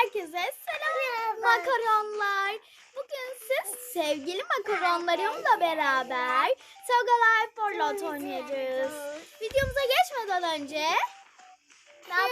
Herkese selam makaronlar. Bugün siz sevgili makaronlarımla beraber Toga Life for Lot oynayacağız. Videomuza geçmeden önce ne yap-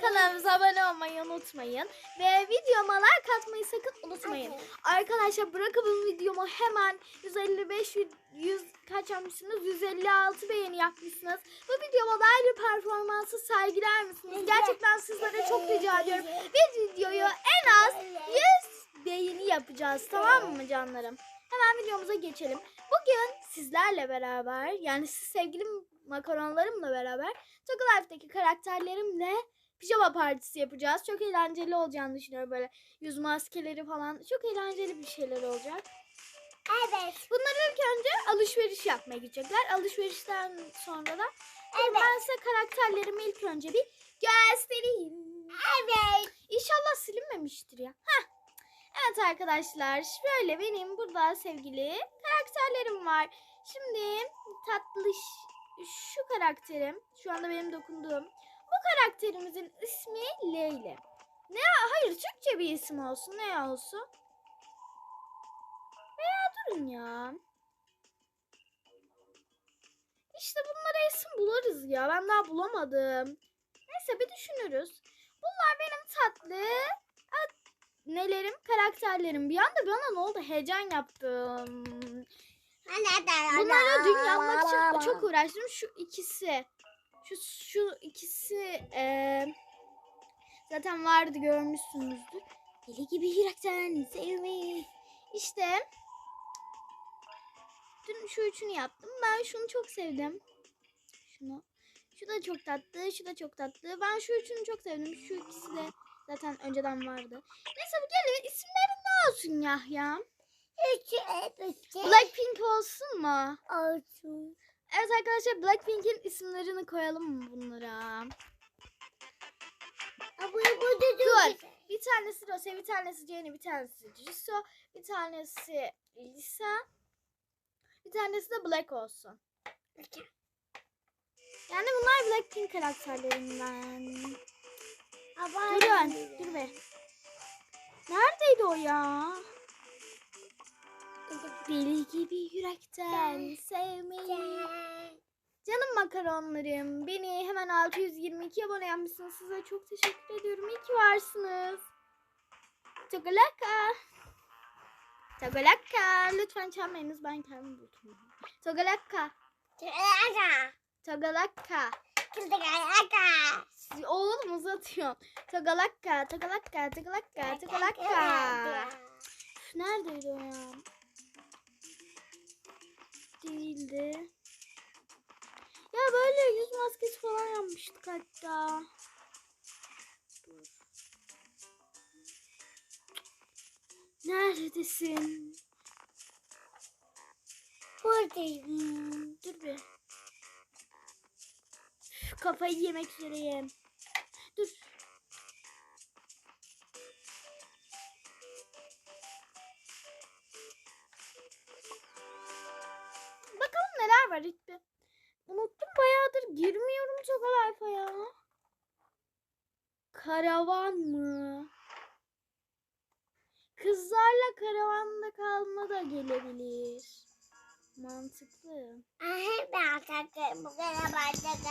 kanalımıza abone olmayı unutmayın. Ve videoma like atmayı sakın unutmayın. Arkadaşlar bırakın videomu hemen 155 100 kaç yapmışsınız? 156 beğeni yapmışsınız. Bu videoma dair bir performansı sergiler misiniz? Gerçekten sizlere çok rica ediyorum. Bir videoyu en az 100 beğeni yapacağız. Tamam mı canlarım? Hemen videomuza geçelim. Bugün sizlerle beraber yani siz sevgili makaronlarımla beraber Toga Life'daki karakterlerimle pijama partisi yapacağız. Çok eğlenceli olacağını düşünüyorum böyle yüz maskeleri falan. Çok eğlenceli bir şeyler olacak. Evet. Bunlar ilk önce alışveriş yapmaya gidecekler. Alışverişten sonra da Evet. ben size karakterlerimi ilk önce bir göstereyim. Evet. İnşallah silinmemiştir ya. Heh. Evet arkadaşlar şöyle benim burada sevgili karakterlerim var. Şimdi tatlış şu karakterim şu anda benim dokunduğum bu karakterimizin ismi Leyla. Ne hayır Türkçe bir isim olsun ne olsun? Veya durun ya. İşte bunlara isim buluruz ya. Ben daha bulamadım. Neyse bir düşünürüz. Bunlar benim tatlı at- nelerim, karakterlerim. Bir anda bana ne oldu? Heyecan yaptım. Bunları dün yapmak için çok uğraştım. Şu ikisi. Şu şu ikisi eee, zaten vardı görmüşsünüzdür. Deli gibi yürekten sevmeyi. İşte dün şu üçünü yaptım. Ben şunu çok sevdim. Şunu. Şu da çok tatlı, şu da çok tatlı. Ben şu üçünü çok sevdim. Şu ikisi de zaten önceden vardı. Neyse bu gelin isimleri ne olsun Yahya? Blackpink olsun mu? Olsun. Evet arkadaşlar Blackpink'in isimlerini koyalım mı bunlara? Dur. Bir tanesi Rose, bir tanesi Jennie, bir tanesi Jisoo, bir tanesi Lisa, bir tanesi de Black olsun. Yani bunlar Blackpink karakterlerinden. Durun, dur be. Neredeydi o ya? Deli gibi yürekten sevmeyi. Canım makaronlarım. Beni hemen 622 abone yapmışsınız. Size çok teşekkür ediyorum. İyi ki varsınız. Togalaka. Togalaka. Lütfen çalmayınız. Ben kendim buldum. Togalaka. Togalaka. Siz oğlum uzatıyor. Togalaka. Togalaka. Togalaka. Togalaka. Neredeydi o ya? Değildi. Ya böyle yüz maskesi falan yapmıştık hatta. Dur. Neredesin? Buradayım. Dur bir. Üf, Kafayı yemek üzereyim. Neler var bir. Unuttum bayağıdır girmiyorum Toga Life'a ya. Karavan mı? Kızlarla karavanda kalma da gelebilir. Mantıklı. Aha ben kalkarım. Bu kadar bardak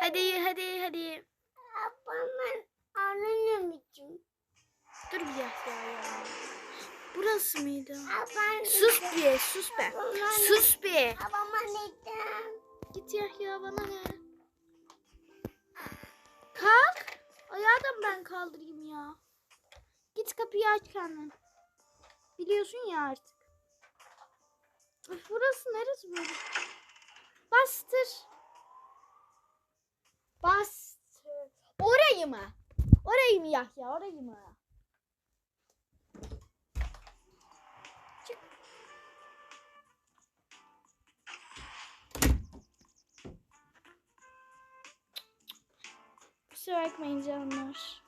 Hadi hadi hadi. Babamın annem için. Dur bir dakika ya. Burası mıydı? Sus bir sus be. Sus neden? Git Yahya bana ne? Kalk. Ayağı da ben kaldırayım ya? Git kapıyı aç kendin. Biliyorsun ya artık. Üf, burası neresi böyle? Bastır. Bastır. Orayı mı? Orayı mı Yahya? Orayı mı? Kusura bakmayın canlar.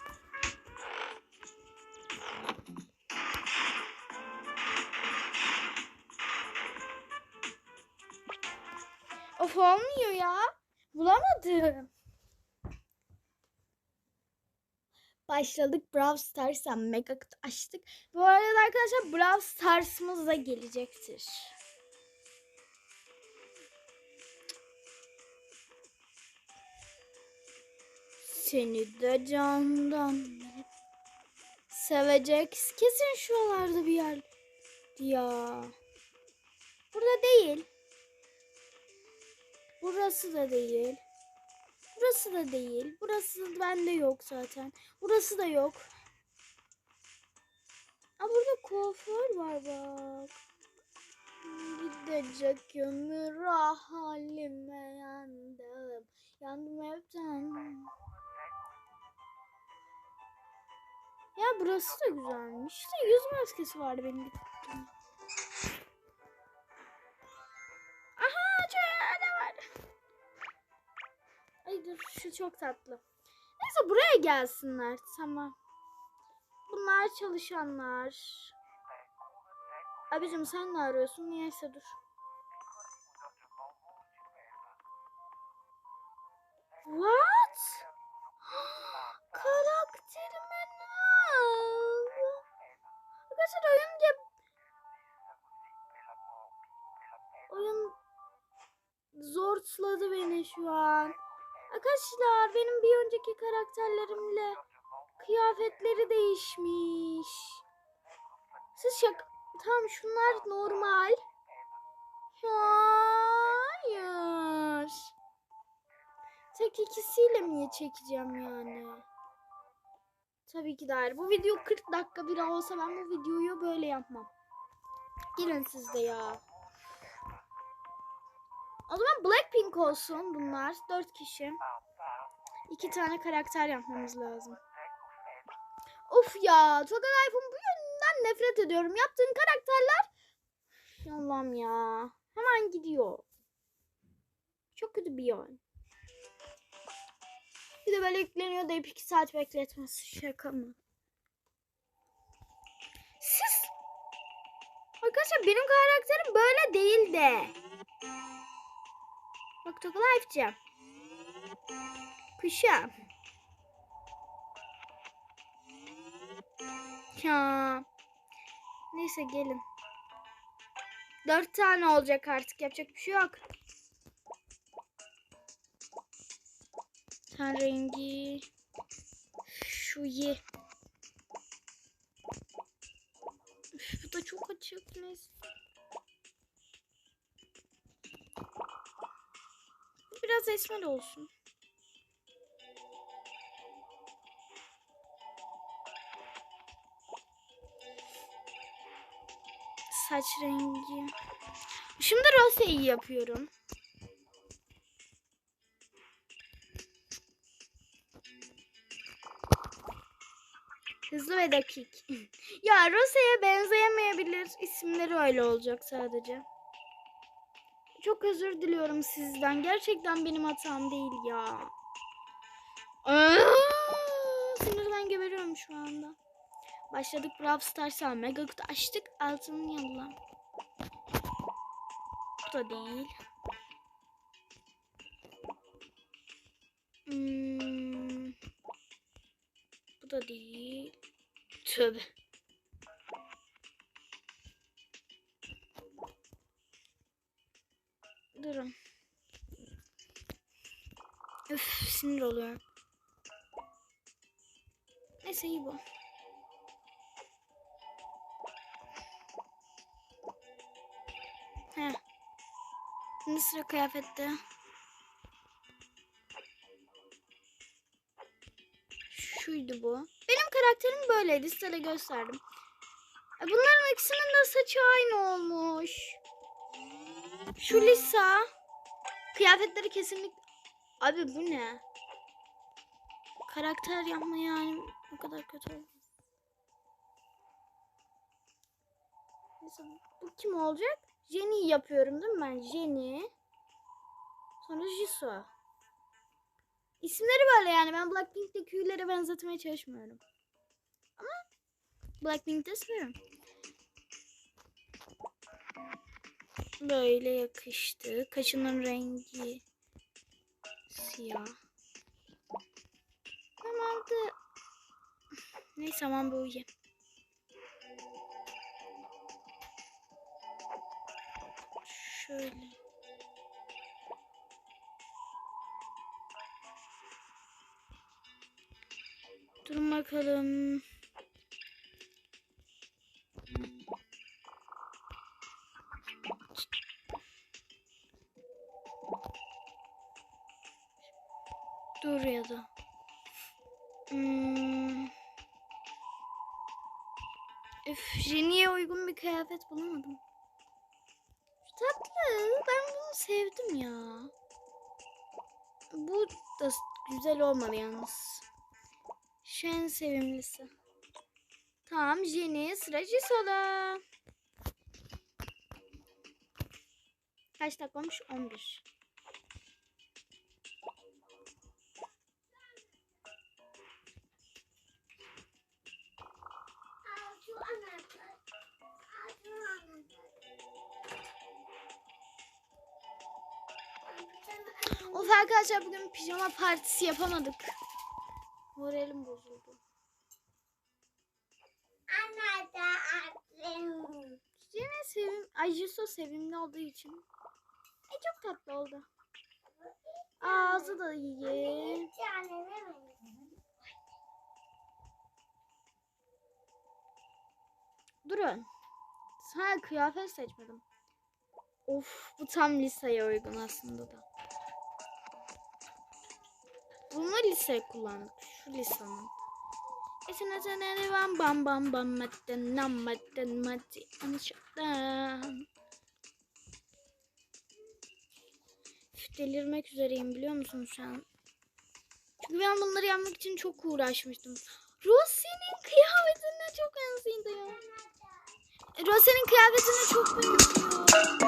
Of olmuyor ya. Bulamadım. Başladık Brawl Stars'a mega açtık. Bu arada arkadaşlar Brawl Stars'ımız da gelecektir. Seni de candan sevecek. Kesin şuralarda bir yer. Ya. Burada değil. Burası da değil. Burası da değil. Burası bende yok zaten. Burası da yok. Aa burada kuaför var bak. Gidecek ömür ah halime yandım. Yandım hepten. Ya burası da güzelmiş. İşte yüz maskesi vardı benim gittiğim. Aha şöyle var. Ay dur şu çok tatlı. Neyse buraya gelsinler. Tamam. Bunlar çalışanlar. Abicim sen ne arıyorsun? Niyeyse dur. What? Karakterime ne oldu? Arkadaşlar oyun yap... Oyun zortladı beni şu an. Arkadaşlar benim bir önceki karakterlerimle kıyafetleri değişmiş. Siz şaka... Tamam şunlar normal. Hayır. Tek ikisiyle mi çekeceğim yani? Tabii ki de hayır. Bu video 40 dakika bir olsa ben bu videoyu böyle yapmam. Girin siz de ya. O zaman Blackpink olsun bunlar. 4 kişi. 2 tane karakter yapmamız lazım. Of ya. Toga Life'ın bu yönünden nefret ediyorum. Yaptığın karakterler Allah'ım ya. Hemen gidiyor. Çok kötü bir yön. Bir de böyle yükleniyor deyip 2 saat bekletmesi. Şaka mı? Siz Arkadaşlar benim karakterim böyle değil de. Bak Toga Life'cim. Kuşam. Ya. Neyse gelin. Dört tane olacak artık. Yapacak bir şey yok. Ten rengi. Şu ye. Üf, bu da çok açık. Neyse. Biraz esmer olsun. Saç rengi. Şimdi roseyi yapıyorum. Hızlı ve dakik. ya Rose'ye benzeyemeyebilir. İsimleri öyle olacak sadece. Çok özür diliyorum sizden. Gerçekten benim hatam değil ya. Aa, Sinirden geberiyorum şu anda. Başladık Brawl Stars'a mega kutu açtık. Altının yanına. Bu da değil. Hmm. Bu da değil. Tövbe. Durun. Üf sinir oluyorum. Neyse iyi bu. He. Şimdi sıra kıyafette. Şuydu bu. Karakterim böyleydi. Size de gösterdim. E, Bunların ikisinin de saçı aynı olmuş. Şu Lisa. Kıyafetleri kesinlikle... Abi bu ne? Karakter yapma yani. O kadar kötü. Neyse bu kim olacak? Jenny yapıyorum değil mi ben? Jenny. Sonra Jisoo. İsimleri böyle yani. Ben Blackpink'teki üyelere benzetmeye çalışmıyorum. Ama Blackpink'te seviyorum. Böyle yakıştı. Kaşının rengi siyah. Normalde neyse aman bu iyi. Şöyle. Durun bakalım. Sevdim ya. Bu da güzel olmadı yalnız. Şu en sevimlisi. Tamam Jenny sıra Jisoo'da. Kaç dakika olmuş? 11. Of arkadaşlar bugün pijama partisi yapamadık. Moralim bozuldu. Anahtar attım. Jenny sevim, ay Jisoo sevimli olduğu için. E çok tatlı oldu. Ağzı da iyi. Durun. Sana kıyafet seçmedim. Of bu tam liseye uygun aslında da. Bunu liseye kullandık. Şu lisanın. Esene sene bam bam bam bam madden nam madden maddi anışıktan. Delirmek üzereyim biliyor musun şu an? Çünkü ben bunları yapmak için çok uğraşmıştım. Rosie'nin kıyafetine çok benziyor. Rosie'nin kıyafetine çok benziyor.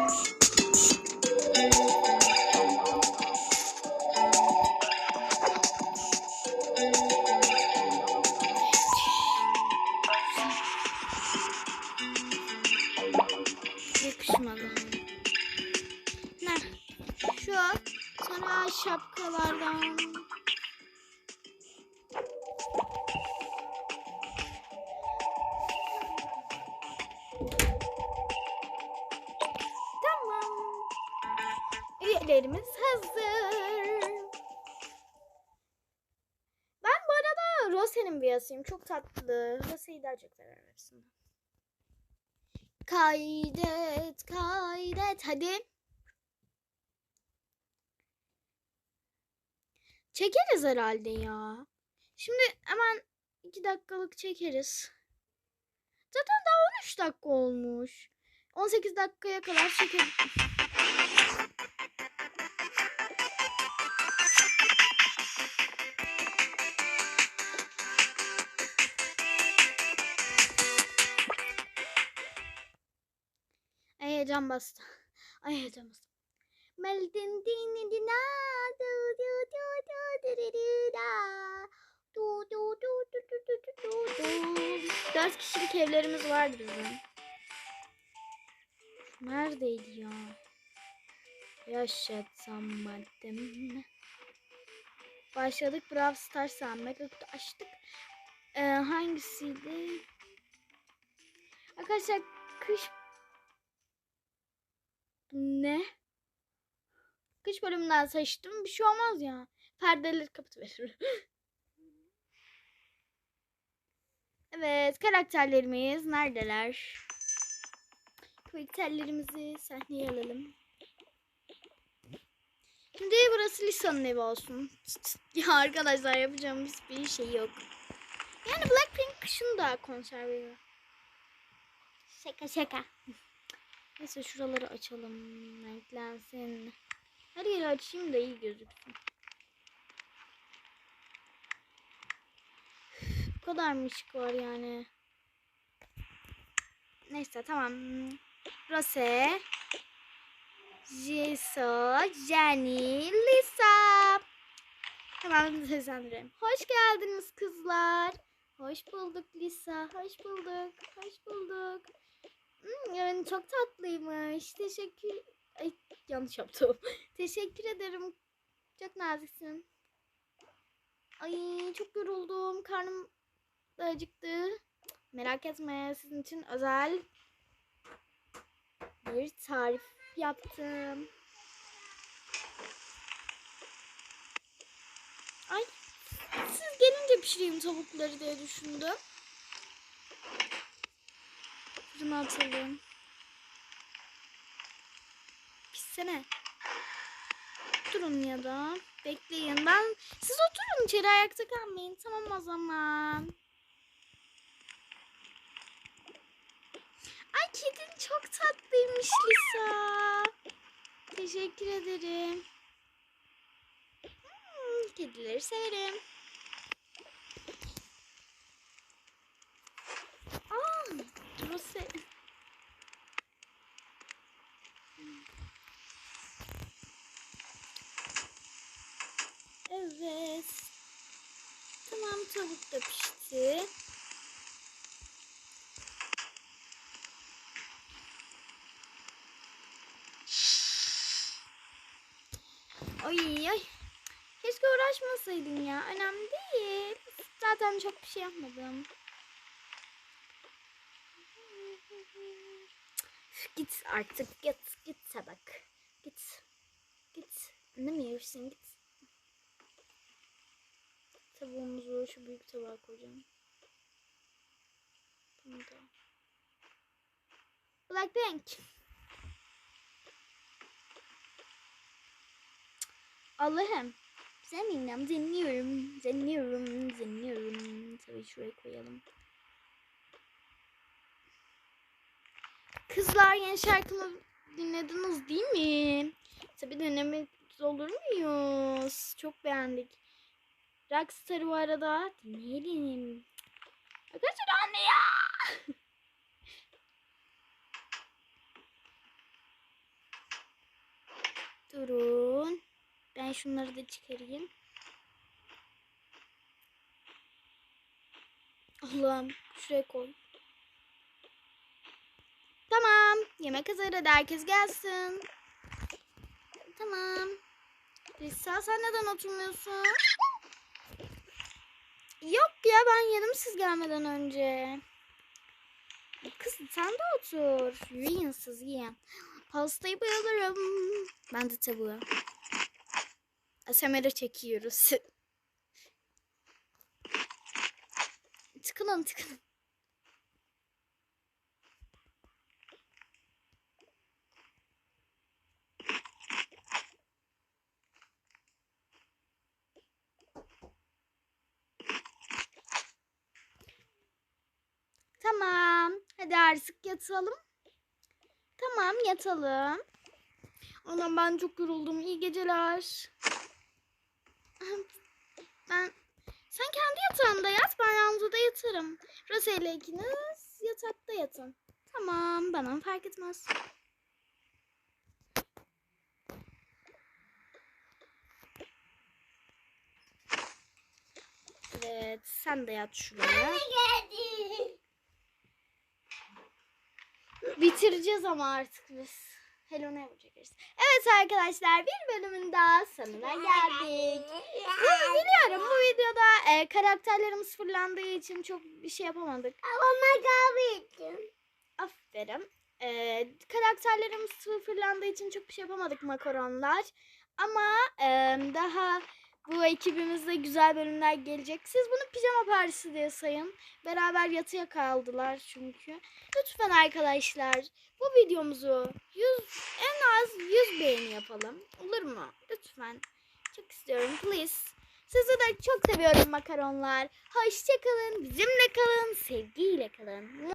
Üyelerimiz hazır. Ben bu arada Rose'nin üyesiyim. Çok tatlı. Rose'yi daha çok severim. Kaydet, kaydet. Hadi. Çekeriz herhalde ya. Şimdi hemen iki dakikalık çekeriz. Zaten daha 13 dakika olmuş. 18 dakikaya kadar çekeriz. Heyecan bastı. Ay heyecan bastı. Meldin dini dina du du du du du du da. Du du du du du du du du du. Dört kişilik evlerimiz vardı bizim. Neredeydi ya? Yaşatamadım. Başladık Brawl Stars'a Mega Kutu açtık. Ee, hangisiydi? Arkadaşlar kış ne? Kış bölümünden seçtim. Bir şey olmaz ya. Perdeleri kapatıverir. evet karakterlerimiz neredeler? Karakterlerimizi sahneye alalım. Şimdi burası Lisa'nın evi olsun. Ya arkadaşlar yapacağımız bir şey yok. Yani Blackpink kışın da konser veriyor. Şaka şaka. Neyse şuraları açalım. Renklensin. Her yeri açayım da iyi gözüksün. Bu kadar mı ışık var yani? Neyse tamam. Rose, Jisoo, Jenny, Lisa. Hemen seslendirelim. Hoş geldiniz kızlar. Hoş bulduk Lisa. Hoş bulduk. Hoş bulduk. Hmm, yani çok tatlıymış. Teşekkür... Ay yanlış yaptım. Teşekkür ederim. Çok naziksin. Ay çok yoruldum. Karnım da acıktı. Merak etme sizin için özel bir tarif yaptım. Ay siz gelince pişireyim tavukları diye düşündüm. Fırına atalım. Pişsene. Durun ya da bekleyin. Ben siz oturun içeri ayakta kalmayın. Tamam o zaman. Ay kedin çok tatlıymış Lisa. Teşekkür ederim. Hmm, kedileri severim. Aa, burası... Evet. Tamam tavuk da pişti. Ay ay. Keşke uğraşmasaydım ya. Önemli değil. Zaten çok bir şey yapmadım. Git artık git git tabak. Git. Git. Anlamıyorsun git. Tavuğumuzu şu büyük tabağa koyacağım. Bunu da. Blackpink. Allah'ım. Sen bilmem dinliyorum. Dinliyorum. Dinliyorum. Tabii şuraya koyalım. Kızlar yeni şarkımı dinlediniz değil mi? Tabii dinlemek olur muyuz? Çok beğendik. Rockstar'ı bu arada dinleyelim. Arkadaşlar anne ya. Durun. Ben şunları da çıkarayım. Allah'ım şuraya koy. Tamam. Yemek hazır. Hadi herkes gelsin. Tamam. Lisa sen neden oturmuyorsun? Yok ya ben yedim siz gelmeden önce. Kız sen de otur. Yiyin siz yiyin. Pastayı bayılırım. Ben de tavuğu. Asemere çekiyoruz. tıkılın tıkılın. Tamam. Hadi artık yatalım. Tamam yatalım. Anam ben çok yoruldum. İyi geceler. Ben sen kendi yatağında yat. Ben ranzada yatarım. Rose ile ikiniz yatakta yatın. Tamam bana fark etmez. Evet sen de yat şuraya. Geldi. Bitireceğiz ama artık biz. Hello ne çekeriz. Evet arkadaşlar bir bölümün daha sonuna geldik. Biliyorum bu videoda e, karakterlerim sıfırlandığı için çok bir şey yapamadık. Ama kahve. Aferin. E, karakterlerim sıfırlandığı için çok bir şey yapamadık makaronlar. Ama e, daha bu ekibimizde güzel bölümler gelecek. Siz bunu pijama partisi diye sayın. Beraber yatıya kaldılar çünkü. Lütfen arkadaşlar bu videomuzu 100 en az 100 beğeni yapalım. Olur mu? Lütfen. Çok istiyorum. Please. Sizi de çok seviyorum makaronlar. Hoşçakalın. Bizimle kalın. Sevgiyle kalın.